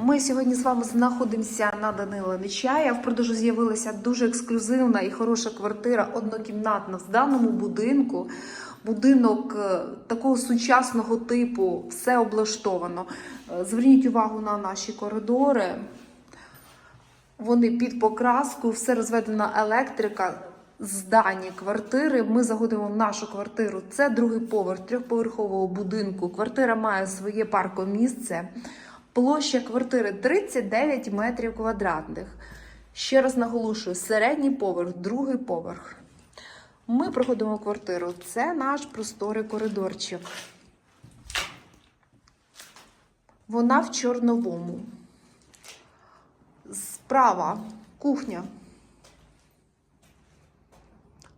Ми сьогодні з вами знаходимося на Данила Нечая. В продажу з'явилася дуже ексклюзивна і хороша квартира, однокімнатна в даному будинку. Будинок е, такого сучасного типу, все облаштовано. Е, Зверніть увагу на наші коридори. Вони під покраску, все розведена електрика. Здані квартири. Ми заходимо в нашу квартиру. Це другий поверх трьохповерхового будинку. Квартира має своє паркомісце. Площа квартири 39 метрів квадратних. Ще раз наголошую: середній поверх, другий поверх. Ми проходимо квартиру. Це наш просторий коридорчик. Вона в чорновому. Справа кухня.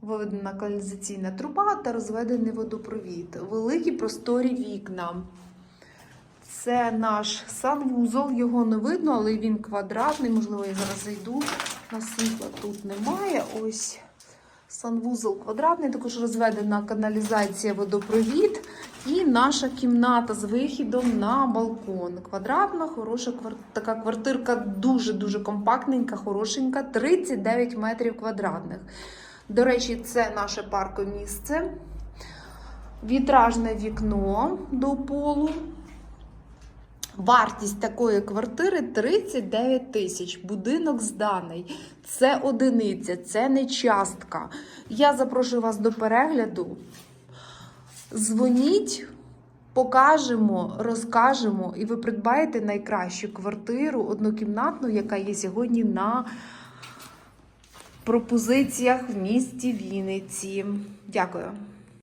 Виведена каналізаційна труба та розведений водопровід. Великі просторі вікна. Це наш санвузол, його не видно, але він квадратний. Можливо, я зараз зайду. На світла тут немає. Ось санвузол квадратний, також розведена каналізація, водопровід. І наша кімната з вихідом на балкон. Квадратна, хороша така квартирка, дуже-дуже компактненька, хорошенька, 39 метрів квадратних. До речі, це наше паркомісце. Вітражне вікно до полу. Вартість такої квартири 39 тисяч. Будинок зданий. Це одиниця, це не частка. Я запрошую вас до перегляду. Дзвоніть, покажемо, розкажемо, і ви придбаєте найкращу квартиру однокімнатну, яка є сьогодні на пропозиціях в місті Вінниці. Дякую.